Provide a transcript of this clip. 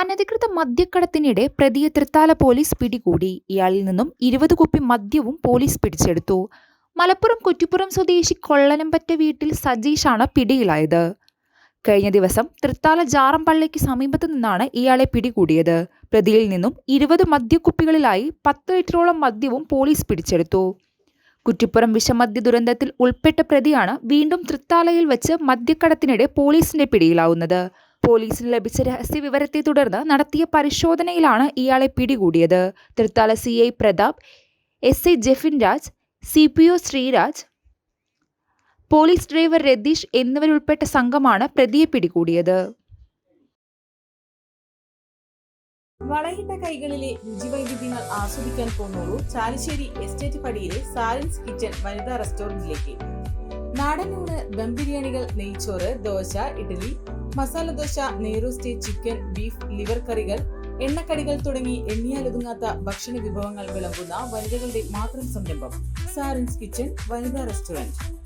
അനധികൃത മദ്യക്കടത്തിനിടെ പ്രതിയെ തൃത്താല പോലീസ് പിടികൂടി. ഇയാളിൽ നിന്നും ഇരുപത് കുപ്പി മദ്യവും പോലീസ് പിടിച്ചെടുത്തു. മലപ്പുറം കുറ്റിപ്പുറം സ്വദേശി കൊള്ളനമ്പറ്റ വീട്ടിൽ സജീഷാണ് പിടിയിലായത്. കഴിഞ്ഞ ദിവസം തൃത്താല ജാറംപള്ളിക്ക് സമീപത്തു നിന്നാണ് ഇയാളെ പിടികൂടിയത്. പ്രതിയിൽ നിന്നും ഇരുപത് മദ്യക്കുപ്പികളിലായി പത്ത് ലിറ്ററോളം മദ്യവും പോലീസ് പിടിച്ചെടുത്തു. കുറ്റിപ്പുറം വിഷമദ്യ ദുരന്തത്തിൽ ഉൾപ്പെട്ട പ്രതിയാണ് വീണ്ടും തൃത്താലയിൽ വെച്ച് മദ്യക്കടത്തിനിടെ പോലീസിന്റെ പിടിയിലാവുന്നത്. പോലീസിന് ലഭിച്ച രഹസ്യ വിവരത്തെ തുടർന്ന് നടത്തിയ പരിശോധനയിലാണ് ഇയാളെ പിടികൂടിയത്. Thrithala C I Prathap S I Jefin Raj C P O Sreeraj police driver Ratheesh എന്നിവരുൾപ്പെട്ട സംഘമാണ് പ്രതിയെ പിടികൂടിയത്. വളയിട്ട കൈകളിലെ രുചിവൈവിധ്യങ്ങൾ ആസ്വദിക്കാൻ പോന്നോളൂ ചാലിശ്ശേരി എസ്റ്റേറ്റ് പടിയിലെ സാലൻസ് കിച്ചൺ വനിതാ റെസ്റ്റോറന്റിലേക്ക് നാടൻ ഊണ് ദം ബിരിയാണികൾ നെയ്ച്ചോറ് ദോശ ഇഡ്ഡലി മസാല ദോശ നെയ്റോസ്റ്റി ചിക്കൻ ബീഫ് ലിവർ കറികൾ എണ്ണക്കടികൾ തുടങ്ങി എണ്ണിയാലൊതുങ്ങാത്ത ഭക്ഷണ വിഭവങ്ങൾ വിളമ്പുന്ന വനിതകളുടെ മാത്രം സംരംഭം സാറിൻസ് കിച്ചൺ വനിതാ റെസ്റ്റോറന്റ്